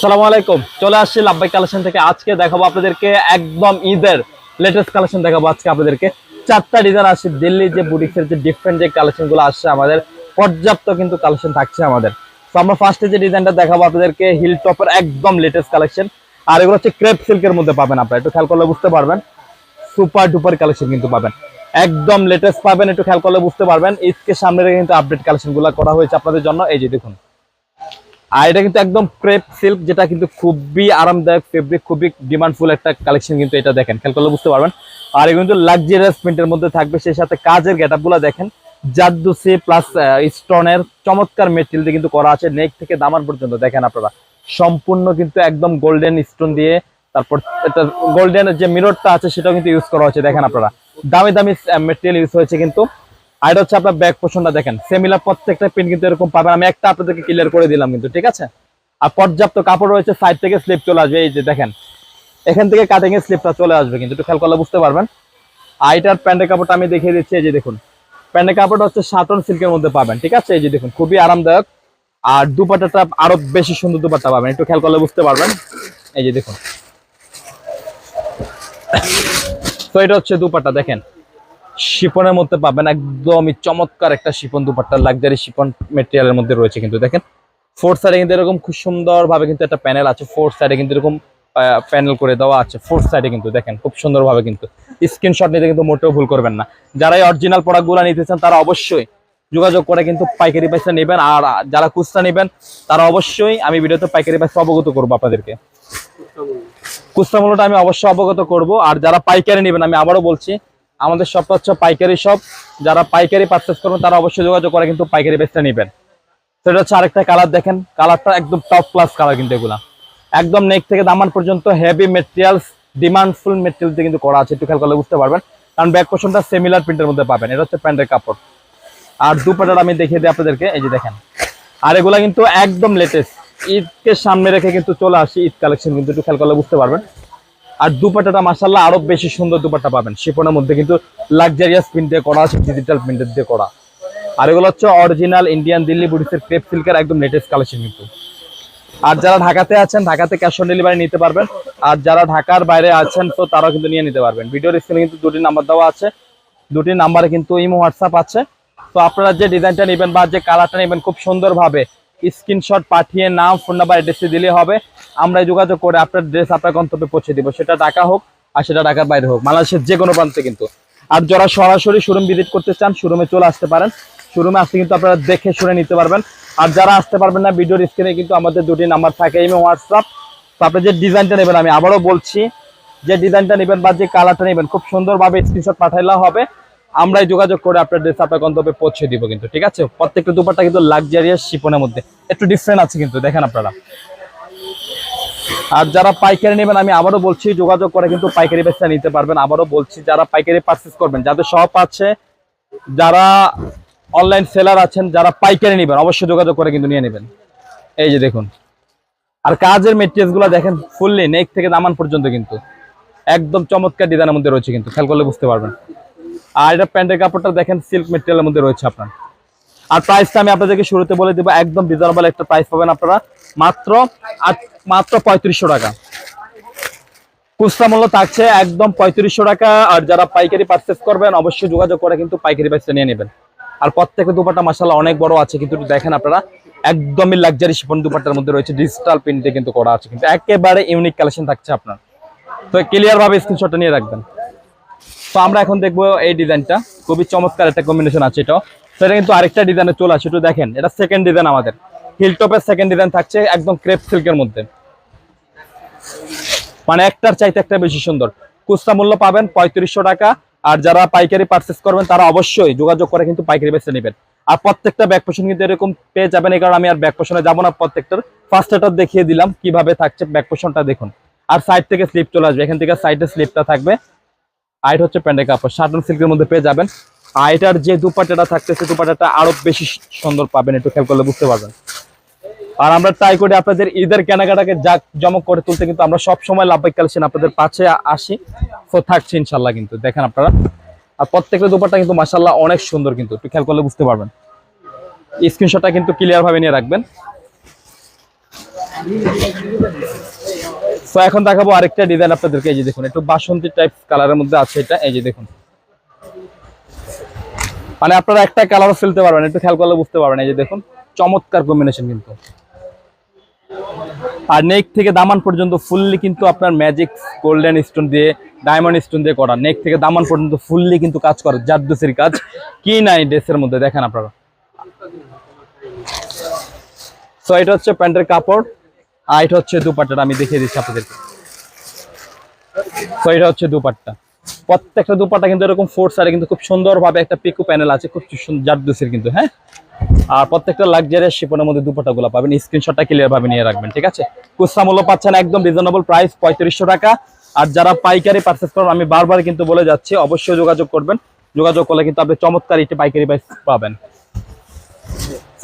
সালামু আলাইকুম। চলে আসছি লাভবাই কালেকশন থেকে। আজকে দেখাবো আপনাদেরকে একদম ঈদের লেটেস্ট কালেকশন দেখাবো আজকে আপনাদেরকে। চারটা ডিজাইন আসছে। দিল্লি যে বুটিক্সের যে ডিফারেন্ট যে কালেকশনগুলো আসছে আমাদের, পর্যাপ্ত কিন্তু কালেকশন থাকছে আমাদের। তো আমরা ফার্স্টে যে ডিজাইনটা দেখাবো আপনাদেরকে হিল টপের একদম লেটেস্ট কালেকশন আর এগুলো হচ্ছে ক্রেপ সিল্কের মধ্যে পাবেন আপনারা। একটু খেয়াল করলে বুঝতে পারবেন। সুপার ডুপার কালেকশন কিন্তু পাবেন। একদম লেটেস্ট পাবেন, একটু খেয়াল করলে বুঝতে পারবেন। ঈদকে সামনে কিন্তু আপডেট কালেকশনগুলো করা হয়েছে আপনাদের জন্য। এই যে দেখুন। আর এটা কিন্তু একদম ক্রেপ সিল্ক যেটা কিন্তু খুবই আরামদায়ক ফেব্রিক খুবই ডিমান্ডফুল একটা কালেকশন কিন্তু এটা দেখেন। খেয়াল করলে বুঝতে পারবেন। আর এগুলো কিন্তু লাক্সারিয়াস প্রিন্টের মধ্যে থাকবে। সেই সাথে কাজের গেটআপগুলো দেখেন জাদ্দুসি প্লাস স্টোনের চমৎকার মেটেরিয়াল দিয়ে কিন্তু করা আছে নেক থেকে দামার পর্যন্ত। দেখেন আপনারা। সম্পূর্ণ কিন্তু একদম গোল্ডেন স্টোন দিয়ে, তারপর এটা গোল্ডেন যে মিররটা আছে, সেটাও কিন্তু ইউজ করা হয়েছে। দেখেন আপনারা। দামি দামি মেটেরিয়াল ইউজ হয়েছে কিন্তু। আর এটা হচ্ছে আপনার ব্যাক পোর্শনটা দেখেন সেমিলার প্রত্যেকটা পিন কিন্তু এরকম পাবেন। আমি একটা আপনাদেরকে ক্লিয়ার করে দিলাম কিন্তু, ঠিক আছে? আর পর্যাপ্ত কাপড় রয়েছে সাইড থেকে স্লিপ চলে আসবে, এই যে দেখেন। এখান থেকে কাটিং এর স্লিপটা চলে আসবে কিন্তু, একটু খেয়াল করলে বুঝতে পারবেন। আর এটার প্যান্টের কাপড়টা আমি দেখিয়ে দিচ্ছি, এই যে দেখুন। প্যান্টের কাপড়টা হচ্ছে সাটন সিল্কের মধ্যে পাবেন, ঠিক আছে? এই যে দেখুন, খুবই আরামদায়ক। আর দুপাটাটা আরও বেশি সুন্দর দুপাটা পাবেন, একটু খেয়াল করলে বুঝতে পারবেন। এই যে দেখুন। তো এটা হচ্ছে দুপাট্টা, দেখেন। শিপনের মধ্যে পাবেন একদমই চমৎকার একটা শিপন দুপাট্টা লাক্সারি শিপন মেটেরিয়ালের মধ্যে রয়েছে কিন্তু দেখেন। ফোর সাইডে কিন্তু এরকম খুব সুন্দর ভাবে কিন্তু একটা প্যানেল আছে। ফোর সাইডে কিন্তু এরকম প্যানেল করে দেওয়া আছে। ফোর সাইডে কিন্তু দেখেন, খুব সুন্দর ভাবে কিন্তু। স্ক্রিনশট নিতে কিন্তু মোটেও ভুল করবেন না। যারা এই অরিজিনাল প্রোডাক্টগুলো নিতে চান, তারা অবশ্যই যোগাযোগ করে কিন্তু পাইকারি পয়সা নেবেন। আর যারা কুস্তা নেবেন, তারা অবশ্যই আমি ভিডিওতে পাইকারি পয়সা অবগত করব আপনাদেরকে। খুচরা মূল্যটা আমি অবশ্যই অবগত করব। আর যারা পাইকারি নেবেন, আমি আবারও বলছি আমাদের শপটা হচ্ছে পাইকারি শপ যারা পাইকারি পারচেস করবেন, তারা অবশ্যই যোগাযোগ করে কিন্তু পাইকারি বেচটা নেবেন। সেটা হচ্ছে আরেকটা কালার দেখেন। কালারটা একদম টপ ক্লাস কালার কিন্তু এগুলা। একদম নেক থেকে দামান পর্যন্ত হেভি মেটেরিয়ালস ডিমান্ডফুল মেটেরিয়াল দিয়ে কিন্তু করা আছে। একটু খেয়াল করলে বুঝতে পারবেন। কারণ ব্যাক পোর্শনটা সেমিলার প্রিন্টের মধ্যে পাবেন। এটা হচ্ছে প্যান্টের কাপড়। আর দুপাটাটা আমি দেখিয়ে দিই আপনাদেরকে। এই যে দেখেন। আর এগুলা কিন্তু একদম লেটেস্ট ঈদকে সামনে রেখে কিন্তু চলে আসি ঈদ কালেকশন কিন্তু একটু খেয়াল করলে বুঝতে পারবেন। আর দুপাটাটা মাসাল্লাহ আরও বেশি সুন্দর দুপাট্টা পাবেন। শিপনের মধ্যে কিন্তু লাক্সারিয়াস প্রিন্ট দিয়ে করা আছে ডিজিটাল প্রিন্টের দিয়ে করা। আর এগুলো হচ্ছে অরিজিনাল ইন্ডিয়ান দিল্লি বুটিসের ক্রেপ সিল্কের একদম লেটেস্ট কালেকশন কিন্তু। আর যারা ঢাকাতে আছেন, ঢাকাতে ক্যাশ অন ডেলিভারি নিতে পারবেন। আর যারা ঢাকার বাইরে আছেন, তো তারাও কিন্তু নিয়ে নিতে পারবেন। ভিডিওর স্ক্রিনে কিন্তু দুটি নাম্বার দেওয়া আছে। দুটি নাম্বারে কিন্তু ইমো হোয়াটসঅ্যাপ আছে। তো আপনারা যে ডিজাইনটা নেবেন বা যে কালারটা নেবেন খুব সুন্দরভাবে স্ক্রিনশট পাঠিয়ে নাম, ফোন নাম্বার অ্যাড্রেসে দিলে হবে। আমরা যোগাযোগ করে আপনার ড্রেস আপনার গন্তব্যে পৌঁছে দিব। সেটা ঢাকা হোক আর সেটা ঢাকার বাইরে হোক। বাংলাদেশের যে কোনো প্রান্তে কিন্তু। আর যারা সরাসরি শোরুম ভিজিট করতে চান শোরুমে চলে আসতে পারেন। শোরুমে আসতে কিন্তু আপনারা দেখে শুনে নিতে পারবেন। আর যারা আসতে পারবেন না, ভিডিওর স্ক্রিনে কিন্তু আমাদের দুটি নাম্বার থাকে ইমো হোয়াটসঅ্যাপ তো আপনি যে ডিজাইনটা নেবেন, আমি আবারও বলছি, যে ডিজাইনটা নেবেন বা যে কালারটা নেবেন, খুব সুন্দরভাবে স্ক্রিনশট পাঠাইলে হবে। আমরাই যোগাযোগ করে আপনার ড্রেস আপনার গন্তব্যে পৌঁছে দিব কিন্তু, ঠিক আছে? প্রত্যেকটা দুপারটা কিন্তু লাক্সারিয়াস শিপনের মধ্যে। একটু ডিফারেন্ট আছে কিন্তু, দেখেন আপনারা। আর যারা পাইকারি নেবেন, আমি আবারও বলছি, যোগাযোগ করে কিন্তু পাইকারি বেচা নিতে পারবেন। আবারও বলছি, যারা পাইকারি পারচেস করবেন, যাদের শপ আছে, যারা অনলাইন সেলার আছেন, যারা পাইকারি নেবেন, অবশ্যই যোগাযোগ করে কিন্তু নিয়ে নেবেন। এই যে দেখুন। আর কাজের মেটেরিয়ালসগুলো দেখেন ফুললি নেক থেকে নামান পর্যন্ত কিন্তু। একদম চমৎকার ডিজাইনের মধ্যে রয়েছে কিন্তু, খেয়াল করলে বুঝতে পারবেন। আর এটা প্যান্টের কাপড়টা দেখেন সিল্ক মেটেরিয়ালের মধ্যে রয়েছে আপনার। আর প্রাইসটা আমি আপনাদেরকে শুরুতে বলে দেবো, একদম রিজনেবল একটা প্রাইস পাবেন আপনারা। মাত্র মাত্র পঁয়ত্রিশশো টাকা। খুচরা মূল্য থাকছে একদম পঁয়ত্রিশশো টাকা। আর যারা পাইকারি পারচেস করবেন, অবশ্যই যোগাযোগ করে কিন্তু পাইকারি প্রাইসটা নিয়ে নেবেন। আর প্রত্যেকটা দুপাটা মাসাল্লাহ অনেক বড় আছে, কিন্তু দেখেন আপনারা, একদমই লাক্সারি শিপন দুপাট্টার মধ্যে রয়েছে ডিজিটাল প্রিন্টে কিন্তু করা আছে, কিন্তু একেবারে ইউনিক কালেকশন থাকছে আপনার। তো ক্লিয়ার ভাবে স্ক্রিনশটটা নিয়ে রাখবেন। তো আমরা এখন দেখব এই ডিজাইনটা। খুবই চমৎকার একটা কম্বিনেশন আছে এটা এটা কিন্তু আরেকটা ডিজাইনে চলে আসে একটু দেখেন। এটা সেকেন্ড ডিজাইন আমাদের। হিল টপের সেকেন্ড ডিজাইন থাকছে একদম ক্রেপ সিল্কের মধ্যে। মানে একটার চাইতে একটা বেশি সুন্দর। খুচরা মূল্য পাবেন পঁয়ত্রিশশো টাকা। আর যারা পাইকারি পারচেস করবেন, তারা অবশ্যই যোগাযোগ করে কিন্তু পাইকারি বেচে নেবেন। আর প্রত্যেকটা ব্যাক পোষণ কিন্তু এরকম পেয়ে যাবেন, এই কারণে আমি আর ব্যাক পোষণে যাব না। প্রত্যেকটার ফার্স্ট এটা দেখিয়ে দিলাম কীভাবে থাকছে ব্যাক পোষণটা দেখুন। আর সাইড থেকে স্লিপ চলে আসবে। এখান থেকে সাইডে স্লিপটা থাকবে। আর এটা হচ্ছে প্যান্টের কাপড়। শার্টন সিল্কের মধ্যে পেয়ে যাবেন। আর এটার যে দুপাটাটা থাকতেছে দুপাটাটা আরও বেশি সুন্দর পাবেন, একটু খেয়াল করলে বুঝতে পারবেন। আর আমরা ট্রাই করি আপনাদের ঈদের কেনাকাটাকে জাক জমক করে তুলতে, কিন্তু আমরা সব সময় লাভবাই কালেকশন আপনাদের পাশে আসি। তো থাকছে ইনশাল্লাহ কিন্তু, দেখেন আপনারা। আর প্রত্যেকটা দুপাট্টা কিন্তু মাসাল্লাহ অনেক সুন্দর কিন্তু, একটু খেয়াল করলে বুঝতে পারবেন। স্ক্রিনশটটা কিন্তু ক্লিয়ার ভাবে নিয়ে রাখবেন। তো এখন দেখাবো আরেকটা ডিজাইন আপনাদেরকে, এই যে দেখুন, একটু বাসন্তী টাইপ কালারের মধ্যে আছে এটা, এই যে দেখুন। মানে আপনারা একটা কালারও ফেলতে পারবেন একটু খেয়াল করলে বুঝতে পারবেন এই যে দেখুন, চমৎকার কম্বিনেশন কিন্তু। আর নেক থেকে দামান পর্যন্ত ফুললি কিন্তু আপনার ম্যাজিক গোল্ডেন স্টোন দিয়ে ডায়মন্ড স্টোন দিয়ে করা। নেক থেকে দামান পর্যন্ত ফুললি কিন্তু কাজ করে জারদোসির কাজ। কি নাই ড্রেসের মধ্যে, দেখেন আপনারা। তো এটা হচ্ছে প্যান্টের কাপড়। আর এটা হচ্ছে দুপাট্টাটা, আমি দেখিয়ে দিচ্ছি আপনাদেরকে। তো এটা হচ্ছে দুপাট্টা। প্রত্যেকটা দুপাট্টা কিন্তু এরকম ফোর সাইডে কিন্তু খুব সুন্দরভাবে একটা পিকু প্যানেল আছে, খুব জারদোসির কিন্তু হ্যাঁ? আর প্রত্যেকটা লাক্সারিয়াস শিপনের মধ্যে দুপাটা গুলো পাবেন। স্ক্রিনশটটা ক্লিয়ার ভাবে নিয়ে রাখবেন, ঠিক আছে? খুচরা মূল্য পাচ্ছেন একদম রিজনেবল প্রাইস পঁয়ত্রিশশো টাকা। আর যারা পাইকারি পারচেস করেন, আমি বারবার কিন্তু বলে যাচ্ছি, অবশ্যই যোগাযোগ করবেন। যোগাযোগ করলে কিন্তু আপনি চমৎকার একটি পাইকারি প্রাইস পাবেন।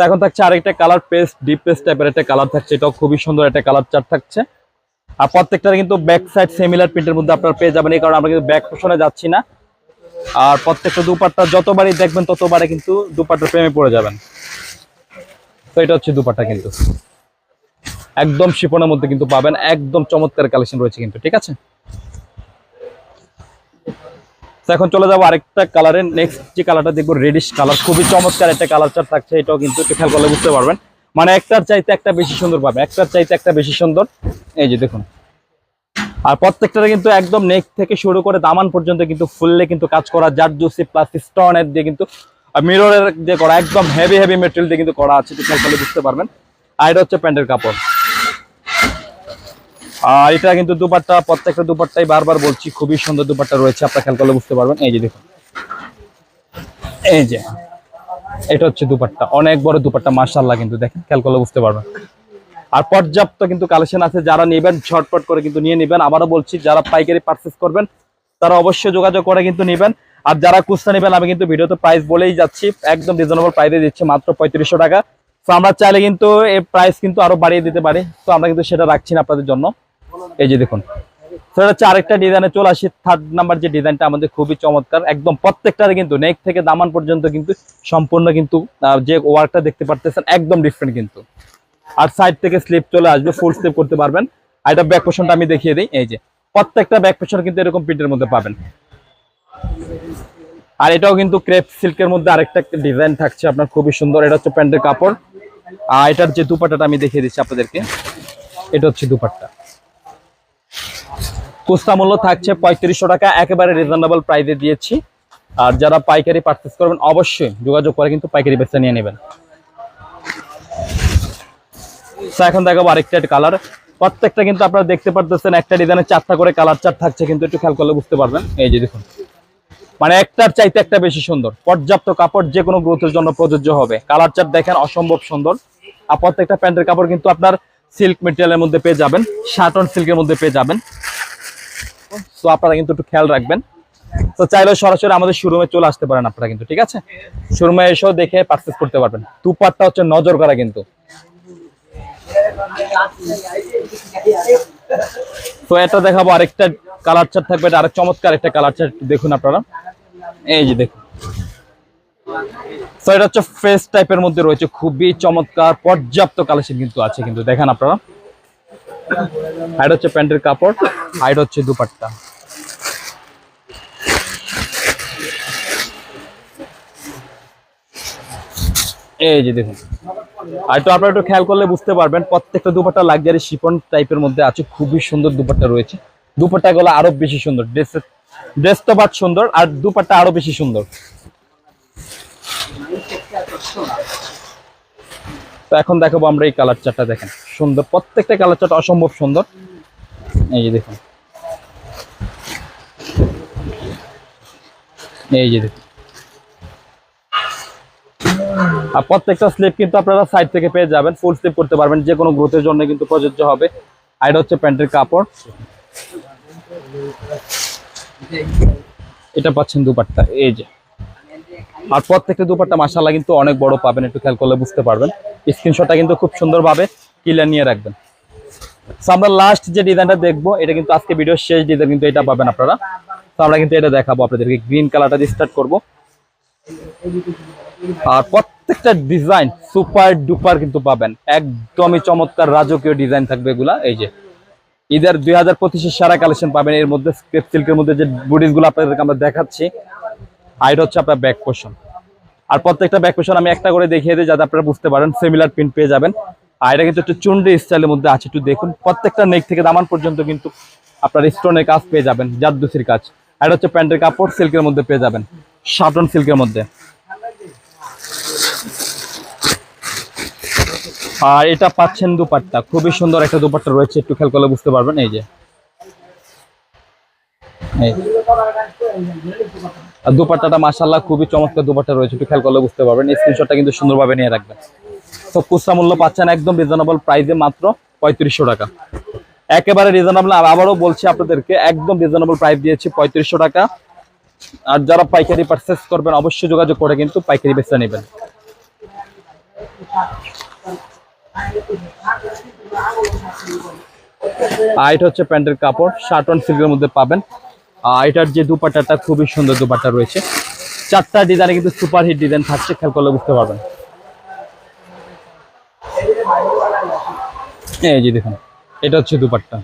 এখন থাকছে আরেকটা কালার পেস্ট ডিপ পেস্ট টাইপের একটা কালার থাকছে। এটাও খুবই সুন্দর একটা কালার চার্ট থাকছে। আর প্রত্যেকটা কিন্তু ব্যাক সাইড সিমিলার প্রিন্টের মধ্যে আপনারা পেয়ে যাবেন, এই কারণে আমরা কিন্তু ব্যাক পোষণে যাচ্ছি না। আর প্রত্যেকটা দুপাট্টা যতবারই দেখবেন ততবারে কিন্তু দুপাট্টার প্রেমে পড়ে যাবেন। তো এটা হচ্ছে দুপাট্টা কিন্তু। একদম শিপনের মধ্যে কিন্তু পাবেন, একদম চমৎকার কালেকশন রয়েছে কিন্তু, ঠিক আছে? তো এখন চলে যাব আরেকটা কালারের নেক্সট যে কালারটা দেখব রেডিশ কালার খুবই চমৎকার একটা কালার চার্ট থাকছে, এটাও কিন্তু একটু খেয়াল করলে বুঝতে পারবেন। মানে একটার চাইতে একটা বেশি সুন্দর পাবেন একটার চাইতে একটা বেশি সুন্দর। এই যে দেখুন। আর প্রত্যেকটা কিন্তু একদম নেক থেকে শুরু করে দামান পর্যন্ত কিন্তু ফুললে কিন্তু কাজ করা জার জুসি প্লাস স্টোনের দিয়ে কিন্তু মিররের দিয়ে করা, একদম হেভি হেভি মেটেরিয়াল দিয়ে কিন্তু করা আছে খেয়াল করলে বুঝতে পারবেন। আর এটা হচ্ছে প্যান্টের কাপড়। আর এটা কিন্তু দুপাট্টা, প্রত্যেকটা দুপাট্টাই বারবার বলছি, খুবই সুন্দর দুপাট্টা রয়েছে, আপনারা খেয়াল করলে বুঝতে পারবেন। এই যে দেখুন। এই যে, এটা হচ্ছে দুপাট্টা, অনেক বড় দুপাট্টা মার্শাল্লাহ কিন্তু দেখেন, খেয়াল করলে বুঝতে পারবেন। আর পর্যাপ্ত কিন্তু কালেকশন আছে, যারা নেবেন, ঝটপট করে কিন্তু নিয়ে নেবেন। আবারও বলছি, যারা পাইকারি পারচেস করবেন, তারা অবশ্যই যোগাযোগ করে কিন্তু নেবেন। আর যারা কুস্তা নেবেন, আমি কিন্তু ভিডিওতে প্রাইস বলেই যাচ্ছি, একদম রিজনেবল প্রাইসে দিচ্ছি, মাত্র পঁয়ত্রিশশো টাকা। তো আমরা চাইলে কিন্তু এই প্রাইস কিন্তু আরও বাড়িয়ে দিতে পারি। তো আমরা কিন্তু সেটা রাখছি না আপনাদের জন্য। এই যে দেখুন। হচ্ছে আরেকটা ডিজাইনে চলে আসি। থার্ড নাম্বার যে ডিজাইনটা আমাদের খুবই চমৎকার। একদম প্রত্যেকটার কিন্তু নেক থেকে দামান পর্যন্ত কিন্তু সম্পূর্ণ কিন্তু যে ওয়ার্কটা দেখতে পারতেছেন, একদম ডিফারেন্ট কিন্তু। আর সাইড থেকে স্লিপ চলে আসবে ফুল স্লিপ করতে পারবেন। আর এটা ব্যাক পোর্শনটা আমি দেখিয়ে দিই। এই যে, প্রত্যেকটা ব্যাক পোর্শন কিন্তু এরকম প্রিন্টের মধ্যে পাবেন। আর এটাও কিন্তু ক্রেপ সিল্কের মধ্যে আরেকটা ডিজাইন থাকছে আপনার, খুবই সুন্দর। এটা হচ্ছে প্যান্টের কাপড়। আর এটার যে দুপাট্টাটা আমি দেখিয়ে দিচ্ছি আপনাদেরকে। এটা হচ্ছে দুপাট্টা। কুস্তা মূল্য থাকছে পঁয়ত্রিশশো টাকা, একেবারে রিজনেবল প্রাইসে দিয়েছি। আর যারা পাইকারি পারচেস করবেন, অবশ্যই যোগাযোগ করে কিন্তু পাইকারি বেচা নিয়ে নেবেন। এখন দেখাবো আরেকটা কালার প্রত্যেকটা কিন্তু আপনারা দেখতে পারতেছেন, একটা ডিজাইনে চারটা করে কালার চার্ট থাকছে, কিন্তু একটু খেয়াল করলে বুঝতে পারবেন। এই যে দেখুন। মানে একটার চাইতে একটা বেশি সুন্দর। পর্যাপ্ত কাপড় যে কোনো গ্রোথের জন্য প্রযোজ্য হবে। কালার চার্ট দেখেন, অসম্ভব সুন্দর। আর প্রত্যেকটা প্যান্টের কাপড় কিন্তু আপনার সিল্ক মেটেরিয়ালের মধ্যে পেয়ে যাবেন শার্টন সিল্কের মধ্যে পেয়ে যাবেন। তো আপনারা কিন্তু একটু খেয়াল রাখবেন। তো চাইলে সরাসরি আমাদের শোরুমে চলে আসতে পারেন আপনারা কিন্তু, ঠিক আছে? শোরুমে এসেও দেখে পারচেস করতে পারবেন। দুপাটটা হচ্ছে নজর করা কিন্তু। তো এটা দেখাবো আরেকটা কালার চার্ট থাকবে, এটা আরেক চমৎকার একটা কালার চার্ট দেখুন আপনারা। এই যে দেখুন। তো এটা হচ্ছে ফেস টাইপের মধ্যে রয়েছে, খুবই চমৎকার, পর্যাপ্ত কালেকশন কিন্তু আছে কিন্তু, দেখেন আপনারা। এটা হচ্ছে প্যান্টের কাপড় এটা হচ্ছে দুপাট্টা। এই যে দেখুন। আর তো আপনারা একটু খেয়াল করলে বুঝতে পারবেন, প্রত্যেকটা দুপাট্টা লাক্সারি শিফন টাইপের মধ্যে আছে, খুবই সুন্দর দুপাট্টা রয়েছে। দুপাট্টা গুলো আরও বেশি সুন্দর ড্রেস তো বাদ সুন্দর, আর দুপাট্টা আরও বেশি সুন্দর। তো এখন দেখাবো আমরা এই কালার চারটা দেখেন। সুন্দর, প্রত্যেকটা কালার চারটা অসম্ভব সুন্দর। এই যে দেখুন। এই যে দেখুন। আর প্রত্যেকটা স্লিপ কিন্তু আপনারা সাইড থেকে পেয়ে যাবেন ফুল স্লিপ করতে পারবেন, যে কোনো গ্রোথের জন্য কিন্তু প্রযোজ্য হবে। আর হচ্ছে প্যান্টের কাপড়। এটা পাচ্ছেন দুপাট্টা, এই যে। আর প্রত্যেকটা দুপাট্টা মাসাল্লাহ কিন্তু অনেক বড় পাবেন, একটু খেয়াল করলে বুঝতে পারবেন। স্ক্রিনশটটা কিন্তু খুব সুন্দরভাবে ক্লিয়ার নিয়ে রাখবেন। তো আমরা লাস্ট যে ডিজাইনটা দেখব, এটা কিন্তু আজকে ভিডিওর শেষ ডিজাইন কিন্তু এটা পাবেন আপনারা। তো আমরা কিন্তু এটা দেখাবো, আপনাদেরকে গ্রিন কালারটা দিয়ে স্টার্ট করব। আর প্রত্যেকটা ডিজাইন সুপার ডুপার কিন্তু পাবেন। একদমই চমৎকার রাজকীয় ডিজাইন থাকবে এগুলা, এই যে। ঈদের দুই হাজার পঁচিশের সারা কালেকশন পাবেন, এর মধ্যে স্ক্রেপ সিল্কের মধ্যে যে বুডিসগুলো আপনাদেরকে আমরা দেখাচ্ছি, আর এটা হচ্ছে আপনার ব্যাক পোর্শন আর প্রত্যেকটা ব্যাক পোর্শন আমি একটা করে দেখিয়ে দিই যাতে আপনারা বুঝতে পারেন সিমিলার প্রিন্ট পেয়ে যাবেন। আর এটা কিন্তু একটু চুন্ডি স্টাইলের মধ্যে আছে, একটু দেখুন। প্রত্যেকটা নেক থেকে দামান পর্যন্ত কিন্তু আপনার স্টোনের কাজ পেয়ে যাবেন জাদ্দুসির কাজ। এটা হচ্ছে প্যান্টের কাপড় সিল্কের মধ্যে পেয়ে যাবেন শাটন সিল্কের মধ্যে। আর এটা পাচ্ছেন দুপাট্টা, খুবই সুন্দর একটা দুপাট্টা রয়েছে, একটু খেয়াল করলে বুঝতে পারবেন, এই যে। আর দুপাট্টাটা মাশাল্লাহ খুবই চমৎকার দুপাট্টা রয়েছে। একটু খেয়াল করলে বুঝতে পারবেন। স্ক্রিনশটটা কিন্তু সুন্দরভাবে নিয়ে রাখবেন। তো খুচরা মূল্য পাচ্ছেন একদম রিজনেবল প্রাইসে মাত্র পঁয়ত্রিশশো টাকা। একেবারে রিজনেবল আবারও বলছি আপনাদেরকে, একদম রিজনেবল প্রাইস দিয়েছি পঁয়ত্রিশশো টাকা। আর যারা পাইকারি পারচেস করবেন, অবশ্যই যোগাযোগ করে কিন্তু পাইকারি বেচা নেবেন। আর এটা হচ্ছে প্যান্টের কাপড় শার্ট অন সিল্কের মধ্যে পাবেন। এটার যে দুপাট্টাটা খুবই সুন্দর দুপাট্টা রয়েছে। চারটা ডিজাইনে কিন্তু সুপার হিট ডিজাইন থাকছে, খেয়াল করলে বুঝতে পারবেন। এই যে দেখুন, এটা হচ্ছে দুপাট্টা।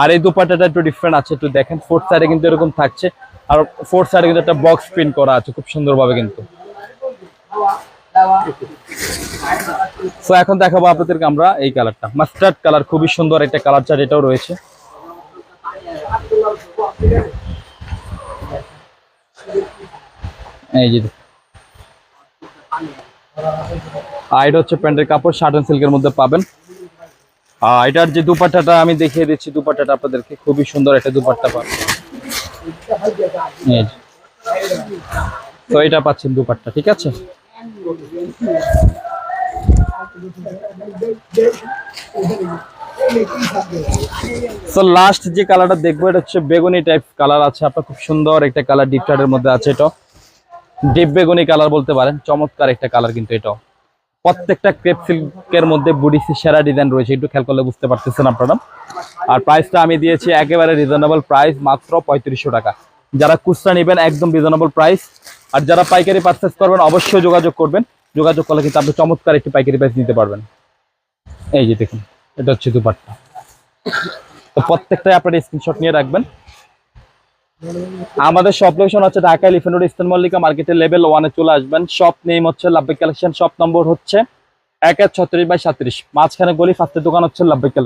আর এই দুপাট্টাটা একটু ডিফারেন্ট আছে, একটু দেখেন ফোর্থ সাইডে কিন্তু এরকম থাকছে। আর ফোর্থ সাইডে কিন্তু একটা বক্স প্রিন্ট করা আছে, খুব সুন্দরভাবে কিন্তু। তো এখন দেখাবো আপনাদেরকে আমরা এই কালারটা মাস্টার্ড কালার খুবই সুন্দর একটা কালার চার্ট এটাও রয়েছে। এই যে। আর এটা হচ্ছে প্যান্টের কাপড়, শার্ট অ্যান্ড সিল্কের মধ্যে পাবেন। আর এটার যে দুপাট্টাটা আমি দেখিয়ে দিচ্ছি, দুপাট্টাটা আপনাদেরকে, খুবই সুন্দর একটা দুপাট্টা পাবেন। তো এটা পাচ্ছেন দুপাট্টা, ঠিক আছে? লাস্ট যে কালারটা দেখব, এটা হচ্ছে বেগুনি টাইপ কালার আছে, আপনার খুব সুন্দর একটা কালার ডিপ মধ্যে আছে এটা। ডিপ বেগুনি কালার বলতে পারেন, চমৎকার একটা কালার কিন্তু এটাও। প্রত্যেকটা ক্রেপ সিল্কের মধ্যে বুডিসি সেরা ডিজাইন রয়েছে, একটু খেয়াল করলে বুঝতে পারতেছেন আপনারা। আর প্রাইসটা আমি দিয়েছি একেবারে রিজনেবল প্রাইস মাত্র পঁয়ত্রিশশো টাকা। যারা খুচরা নেবেন, একদম রিজনেবল প্রাইস আর যারা পাইকারি পারচেস করবেন, অবশ্যই যোগাযোগ করবেন। যোগাযোগ করলে কিন্তু আপনি চমৎকার একটি পাইকারি প্রাইস নিতে পারবেন। এই যে দেখুন, এটা হচ্ছে দুপাট্টা। তো প্রত্যেকটাই আপনারা স্ক্রিনশট নিয়ে রাখবেন। আমাদের শপ লোকেশন হচ্ছে Dhaka elephant road eastern Mallika মার্কেটের লেভেল ওয়ানে চলে আসবেন। শপ নেম হচ্ছে লাভবিক কালেকশন শপ নম্বর হচ্ছে এক এক ছত্রিশ বাই সাত্রিশ। মাঝখানে গলি ফার্স্টের দোকান হচ্ছে লাভবিক কালেকশন